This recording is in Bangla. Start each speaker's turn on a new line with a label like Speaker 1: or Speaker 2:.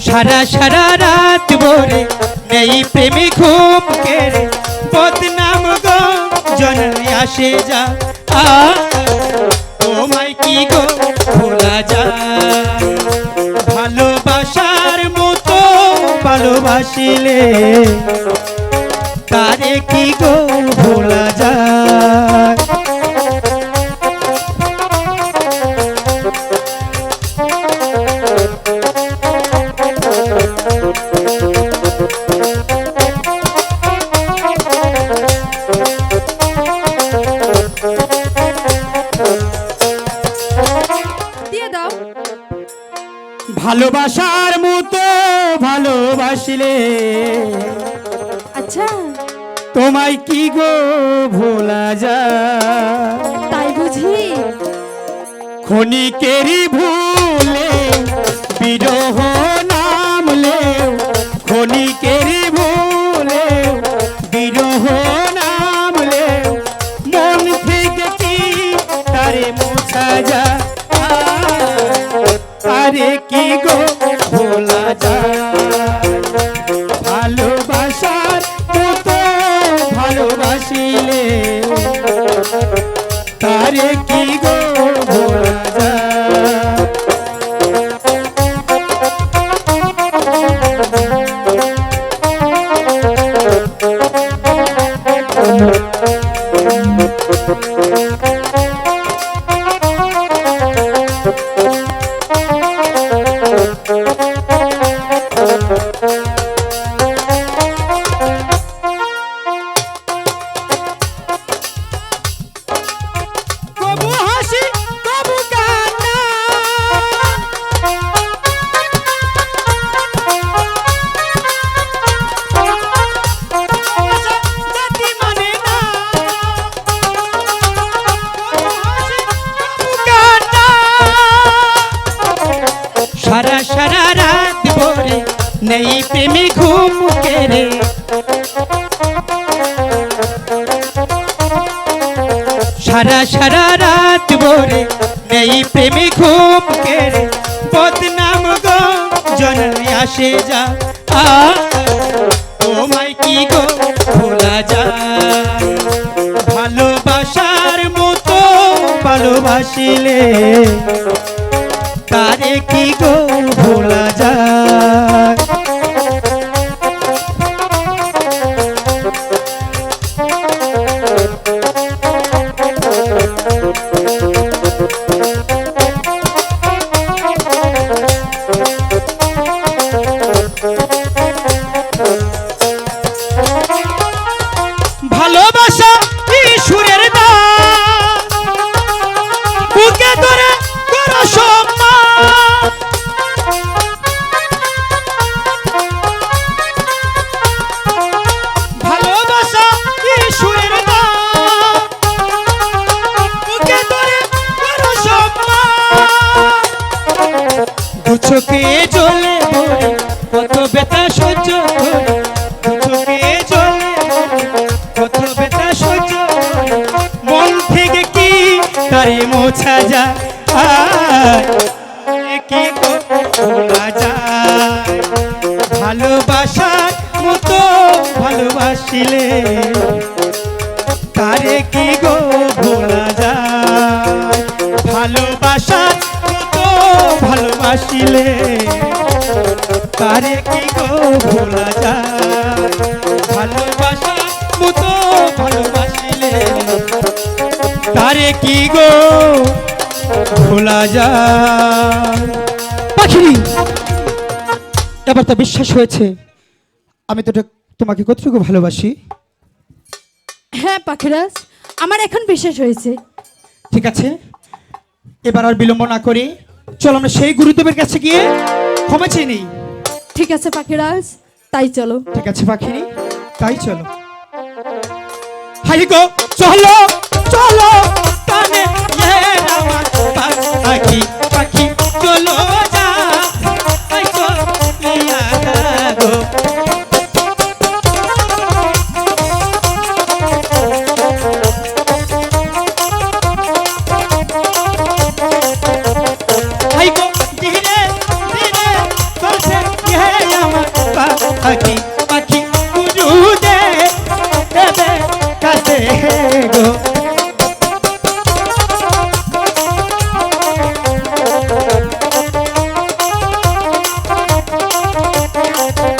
Speaker 1: সারা সারা রাত ভরে নেই প্রেমে ঘুম কেড়ে। বদনাম গো, জননী আসে যা। আ, তোমায় কি গো ভোলা যায় ভালোবাসার মতো ভালোবাসিলে, তারে কি গো ভোলা যায় ভালোবাসার মতো ভালোবাসিলে।
Speaker 2: আচ্ছা।
Speaker 1: তোমায় কি গো ভোলা যায়?
Speaker 2: তাই বুঝি।
Speaker 1: ক্ষণিকেরই ভুলে বিরহ নামলে ক্ষণিকেরই ভুলে বিরহ Thank you. নেই প্রেমী ঘুম কেড়ে। সারা সারা রাত ভরে নেই প্রেমী ঘুম কেড়ে। বদনাম গো জননী আসে যা। আ তোমায় কি গো ভোলা যায়? ভালোবাসার মতো ভালোবাসিলে। তারে কি গো ভালোবাসা দু ভরে, কত ব্যথা সহ্য করে। দু থেকে কি তারে মোছা এ কি ভালোবাসার মতো ভালোবাসিলে। ভালোবাসিলে তারে কি গো ভোলা যায়? ভালোবাসার মতো ভালোবাসিলে তারে কি গো ভোলা যায়? পাখিনি। এবার তো বিশ্বাস হয়েছে। আমি তো তোমাকে কতটুকু ভালোবাসি?
Speaker 2: হ্যাঁ পাখিরাজ আমার এখন বিশেষ হয়েছে।
Speaker 1: ঠিক আছে। এবার আর বিলম্ব না করে। চল আমরা সেই গুরুদেবের কাছে গিয়ে ক্ষমা চেয়ে নেই।
Speaker 2: ঠিক আছে পাখিরাজ তাই চলো।
Speaker 1: ঠিক আছে পাখিনি তাই চলো। হাই গো চলো চলো কানে পাখি। Thank you.